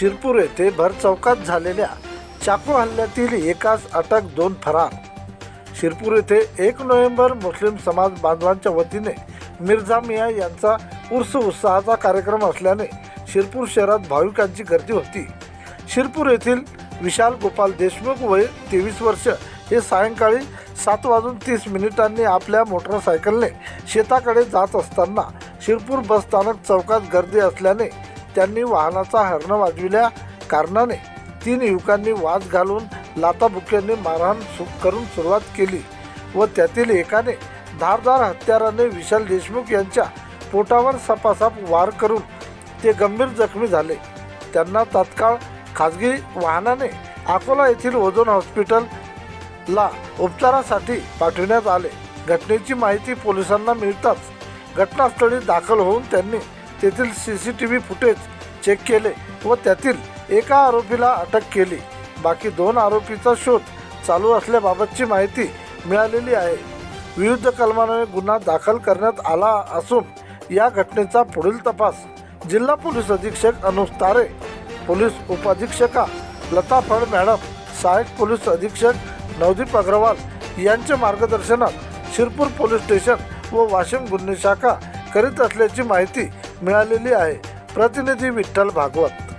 शिरपूर येथे भर चौकात झालेल्या चाकू हल्ल्यातील एकाच अटक दोन फरार. शिरपूर येथे एक नोव्हेंबर मुस्लिम समाज बांधवांच्या वतीने मिर्झा मिया यांचा उर्स उत्साहाचा कार्यक्रम असल्याने शिरपूर शहरात भाविकांची गर्दी होती. शिरपूर येथील विशाल गोपाल देशमुख वय तेवीस वर्ष हे सायंकाळी सात वाजून तीस मिनिटांनी आपल्या मोटरसायकलने शेताकडे जात असताना शिरपूर बसस्थानक चौकात गर्दी असल्याने त्यांनी वाहनाचा हरणं वाजविल्या कारणाने तीन युवकांनी वाद घालून लाताबुक्यांनी मारहाण सु करून सुरुवात केली व त्यातील एकाने धारदार हत्याराने विशाल देशमुख यांच्या पोटावर सपासप वार करून ते गंभीर जखमी झाले. त्यांना तात्काळ खाजगी वाहनाने अकोला येथील ओझोन हॉस्पिटलला उपचारासाठी पाठविण्यात आले. घटनेची माहिती पोलिसांना मिळताच घटनास्थळी दाखल होऊन त्यांनी तेथील C C T V footage check केले व त्यातील एका आरोपीला अटक केली. बाकी दोन आरोपीचा शोध चालू असल्याबाबतची माहिती मिळालेली आहे. विविध कलमाने गुन्हा दाखल करण्यात आला असून या घटनेचा पुढील तपास जिल्हा पोलीस अधीक्षक अनुज तारे पोलीस उपअधीक्षका लता फड मॅडम सहाय्यक पोलीस अधीक्षक नवदीप अग्रवाल यांच्या मार्गदर्शनात शिरपूर पोलीस स्टेशन व वाशिम गुन्हे शाखा करीत असल्याची माहिती मिळालेली आहे. प्रतिनिधी विठ्ठल भागवत.